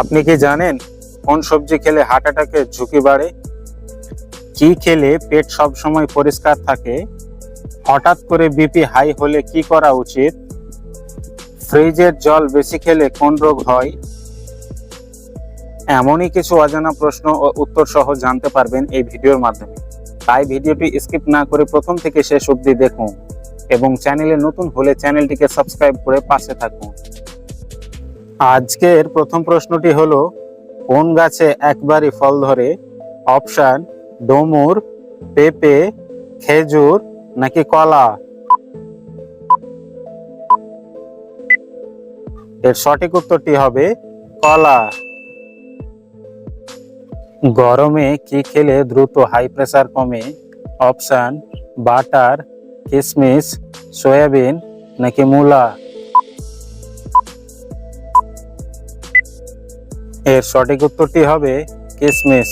আপনি কি জানেন কোন সবজি খেলে হার্ট অ্যাটাকের ঝুঁকি বাড়ে? কি খেলে পেট সব সময় পরিষ্কার থাকে? হঠাৎ করে বিপি হাই হলে কি করা উচিত? ফ্রিজের জল বেশি খেলে কোন রোগ হয়? এমনই কিছু অজানা প্রশ্ন ও উত্তর সহ জানতে পারবেন এই ভিডিওর মাধ্যমে। তাই ভিডিওটি স্কিপ না করে প্রথম থেকে শেষ অবধি দেখুন এবং চ্যানেলে নতুন হলে চ্যানেলটিকে সাবস্ক্রাইব করে পাশে থাকুন। আজকের প্রথম প্রশ্নটি হলো, কোন গাছে একবারই ফল ধরে? অপশান, ডমুর, পেঁপে, খেজুর নাকি কলা? এর সঠিক উত্তরটি হবে কলা। গরমে কি খেলে দ্রুত হাই প্রেসার কমে? অপশান, বাটার কিশমিশ সয়াবিন নাকি মূলা? এর সঠিক উত্তরটি হবে কিশমিশ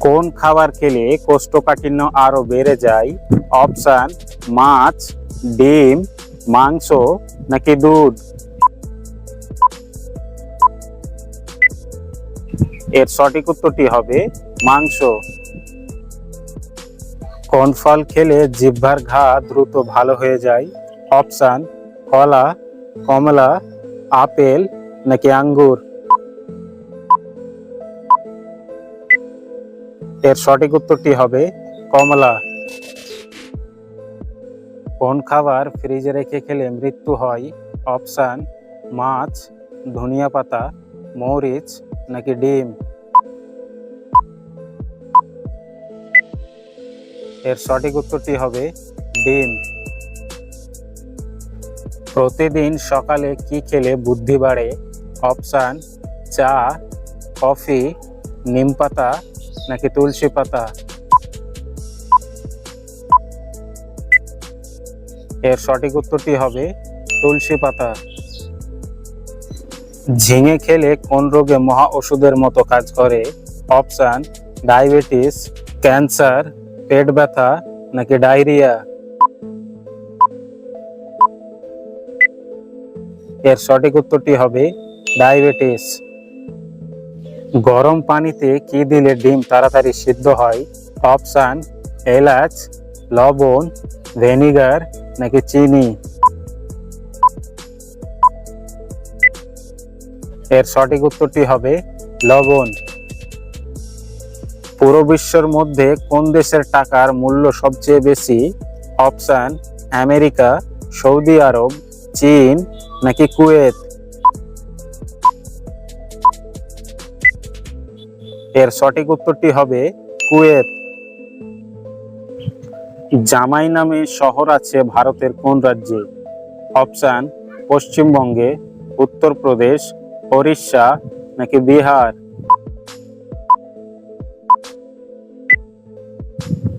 কোন খাবার খেলে কোষ্ঠকাঠিন্য আরও বেড়ে যায়? অপশান, মাছ, ডিম, মাংস নাকি দুধ? এর সঠিক উত্তরটি হবে মাংস। কোন ফল খেলে জিহ্বার ঘা দ্রুত ভালো হয়ে যায়? অপশান, কলা, কমলা, আপেল নাকি আঙ্গুর? এর সঠিক উত্তরটি হবে কমলা। কোন খাবার ফ্রিজে রেখে খেলে মৃত্যু হয়? অপশান, মাছ, ধনিয়া পাতা, মরিচ নাকি ডিম? এর সঠিক উত্তরটি হবে ডিম। প্রতিদিন সকালে কি খেলে বুদ্ধি বাড়ে? অপশন চা, কফি, নিম পাতা নাকি তুলসী পাতা? এর সঠিক উত্তরটি হবে তুলসী পাতা। ঝিঙে খেলে কোন রোগে মহা ওষুধের মতো কাজ করে? অপশান, ডায়াবেটিস, ক্যান্সার, পেট ব্যথা নাকি ডায়রিয়া? এর সঠিক উত্তরটি হবে ডায়াবেটিস। গরম পানিতে কি দিলে ডিম তাড়াতাড়ি সিদ্ধ হয়? অপশান, এলাচ, লবণ, ভিনেগার নাকি চিনি? এর সঠিক উত্তরটি হবে লবণ। পুরো বিশ্বের মধ্যে কোন দেশের টাকার মূল্য সবচেয়ে বেশি? অপশান, আমেরিকা, সৌদি আরব, চীন নাকি কুয়েত? এর সঠিক উত্তরটি হবে কুয়েত। জামাই নামে শহর আছে ভারতের কোন রাজ্যে? অপশান, পশ্চিমবঙ্গে, উত্তরপ্রদেশ, ওড়িশা নাকি বিহার?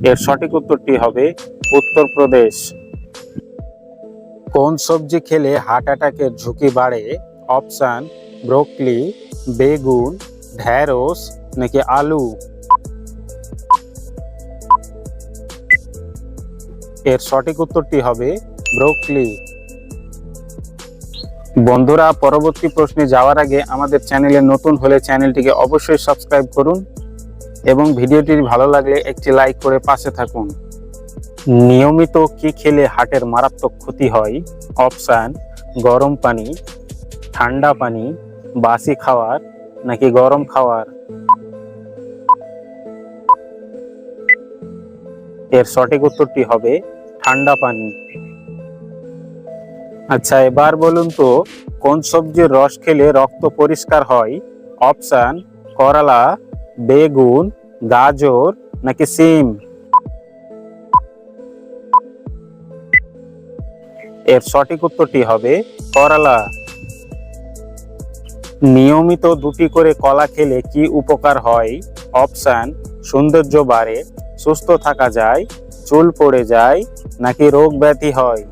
এর সঠিক উত্তরটি হবে উত্তরপ্রদেশ। কোন সবজি খেলে হার্ট অ্যাটাকের ঝুঁকি বাড়ে? অপশান, ব্রোকলি, বেগুন, ঢ্যাঁড়স নাকি আলু? এর সঠিক উত্তরটি হবে ব্রোকলি। বন্ধুরা, পরবর্তী প্রশ্নে যাওয়ার আগে আমাদের চ্যানেলে নতুন হলে চ্যানেলটিকে অবশ্যই সাবস্ক্রাইব করুন এবং ভিডিওটি ভালো লাগলে একটি লাইক করে পাশে থাকুন। নিয়মিত কি খেলে হার্টের মারাত্মক ক্ষতি হয়? অপশান, গরম পানি, ঠান্ডা পানি, বাসি খাওয়ার নাকি গরম খাবার এর সঠিক উত্তরটি হবে ঠান্ডা পানি। আচ্ছা এবার বলুন তো, কোন সবজির রস খেলে রক্ত পরিষ্কার হয়? অপশান, করলা, বেগুন, গাজর নাকি সিম? এর সঠিক উত্তরটি হবে করলা। নিয়মিত দুটি করে কলা খেলে কি উপকার হয়? অপশান, সৌন্দর্য বাড়ে, সুস্থ থাকা যায়, চুল পড়ে যায়, নাকি রোগ ব্যাধি হয়?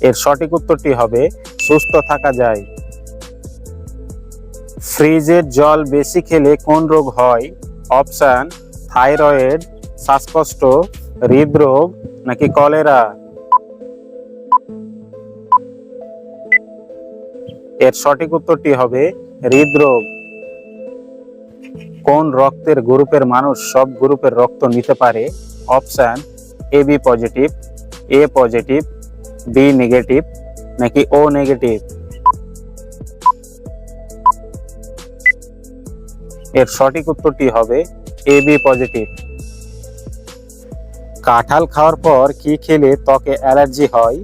এর সঠিক উত্তরটি হবে, সুস্থ থাকা যায়। ফ্রিজের জল বেশি খেলে কোন রোগ হয়? অপশান, থাইরয়েড, শ্বাসকষ্ট, হৃদরোগ, নাকি কলেরা? এর সঠিক উত্তরটি হবে হৃদরোগ। কোন রক্তের গ্রুপের মানুষ সব গ্রুপের রক্ত নিতে পারে? Option, A B positive, A positive, B negative নাকি ও নেগেটিভ? এর সঠিক উত্তরটি হবে এ বি পজিটিভ। কাঁঠাল খাওয়ার পর কি খেলে ত্বকে অ্যালার্জি হয়?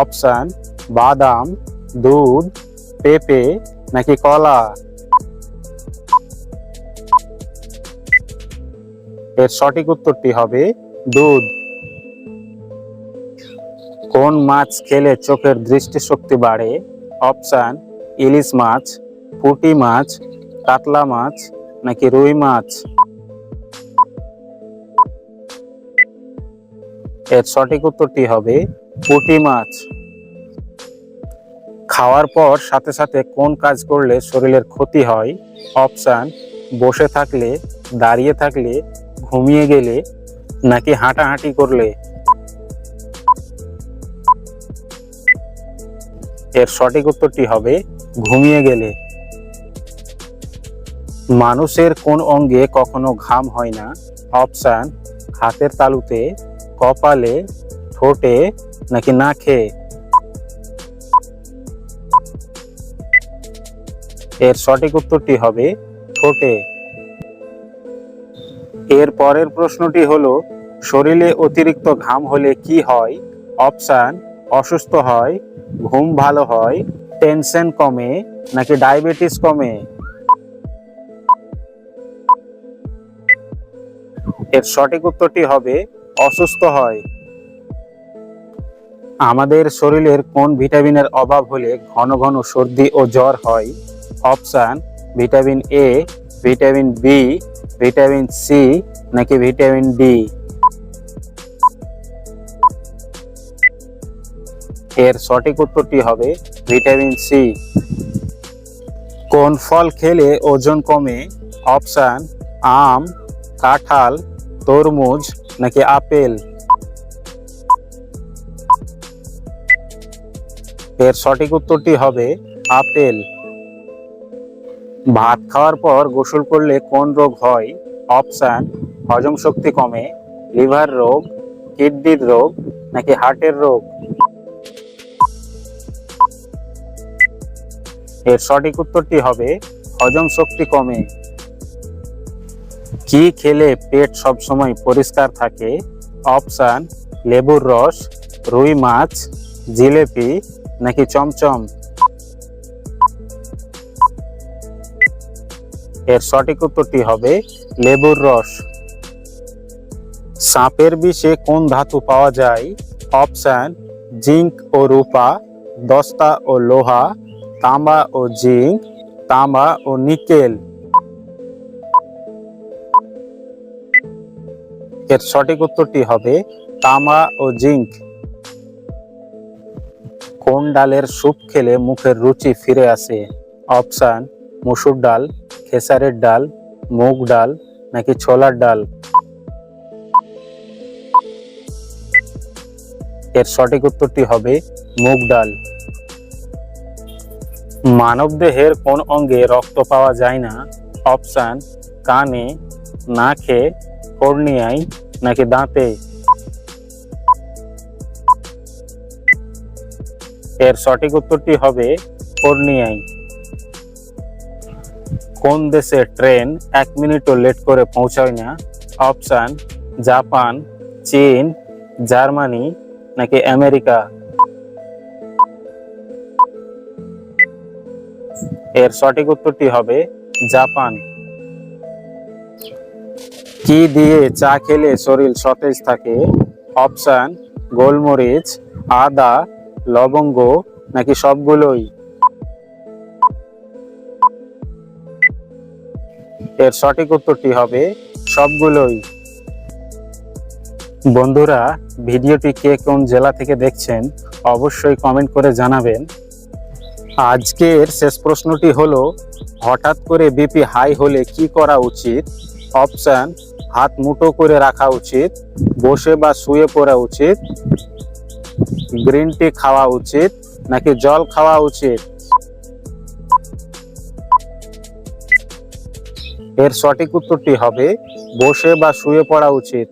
অপশান, বাদাম, দুধ পেঁপে নাকি কলা? এর সঠিক উত্তরটি হবে দুধ। কোন মাছ খেলে চোখের দৃষ্টিশক্তি বাড়ে? অপশন, ইলিশ মাছ, পুঁটি মাছ, কাতলা মাছ নাকি রুই মাছ? এর সঠিক উত্তরটি হবে পুঁটি মাছ। খাওয়ার পর সাথে সাথে কোন কাজ করলে শরীরের ক্ষতি হয়? অপশান, বসে থাকলে, দাঁড়িয়ে থাকলে, ঘুমিয়ে গেলে, নাকি হাঁটাহাঁটি করলে? এর সঠিক উত্তরটি হবে, ঘুমিয়ে গেলে। মানুষের কোন অঙ্গে কখনো ঘাম হয় না? অপশান, হাতের তালুতে, কপালে, ঠোঁটে, নাকি নাকে? এর সঠিক উত্তরটি হবে ঠোঁটে। এর পরের প্রশ্নটি হলো, শরীরে অতিরিক্ত ঘাম হলে কি হয়? অপশান, অসুস্থ হয়, ঘুম ভালো হয়, টেনশন কমে নাকি ডায়াবেটিস কমে? এর সঠিক উত্তরটি হবে, অসুস্থ হয়। আমাদের শরীরের কোন ভিটামিনের অভাব হলে ঘন ঘন সর্দি ও জ্বর হয়? Option vitamin A vitamin B vitamin C নাকি ভিটামিন ডি এর সঠিক উত্তরটি হবে ভিটামিন সি কোন ফল খেলে ওজন কমে? অপশন আম, কাঁঠাল, তরমুজ, নাকি আপেল? এর সঠিক উত্তরটি হবে আপেল। ভাত খাওয়ার পর গোসল করলে কোন রোগ হয়? অপশান, হজম শক্তি কমে, লিভার রোগ, কিডনির রোগ, নাকি হার্টের রোগ? এর সঠিক উত্তরটি হবে, হজম শক্তি কমে। কি খেলে পেট সবসময় পরিষ্কার থাকে? অপশান, লেবুর রস, রুই মাছ, জিলেপি, নাকি চমচম? এর সঠিক উত্তরটি হবে লেবুর রস। সাপের বিষে কোন ধাতু পাওয়া যায়? অপশান জিঙ্ক ও রূপা, দস্তা ও লোহা, তামা ও জিঙ্ক তামা ও নিকেল। এর সঠিক উত্তরটি হবে তামা ও জিঙ্ক কোন ডালের স্যুপ খেলে মুখের রুচি ফিরে আসে? অপশান, মুসুর ডাল। খেসারের ডাল, মুগ ডাল নাকি ছোলার ডাল? এর সঠিক উত্তরটি হবে মুগ ডাল। মানব দেহের কোন অঙ্গে রক্ত পাওয়া যায় না? অপশান, কানে, নাকে, কর্নিয়ায় নাকি দাঁতে? এর সঠিক উত্তরটি হবে কর্নিয়ায়। কোন দেশে ট্রেন এক মিনিটও লেট করে পৌঁছায় না? অপশান, জাপান, চীন, জার্মানি নাকি আমেরিকা? এর সঠিক উত্তরটি হবে জাপান। কি দিয়ে চা খেলে শরীর সতেজ থাকে? অপশান, গোলমরিচ, আদা, লবঙ্গ নাকি সবগুলোই? এর সঠিক উত্তরটি হবে সবগুলোই। বন্ধুরা, ভিডিওটি কে কোন জেলা থেকে দেখছেন অবশ্যই কমেন্ট করে জানাবেন। আজকের শেষ প্রশ্নটি হলো, হঠাৎ করে বিপি হাই হলে কি করা উচিত? অপশন, হাত মুঠো করে রাখা উচিত, বসে বা শুয়ে পড়া উচিত, গ্রিন টি খাওয়া উচিত, নাকি জল খাওয়া উচিত? এর সঠিক উত্তরটি হবে বসে বা শুয়ে পড়া উচিত।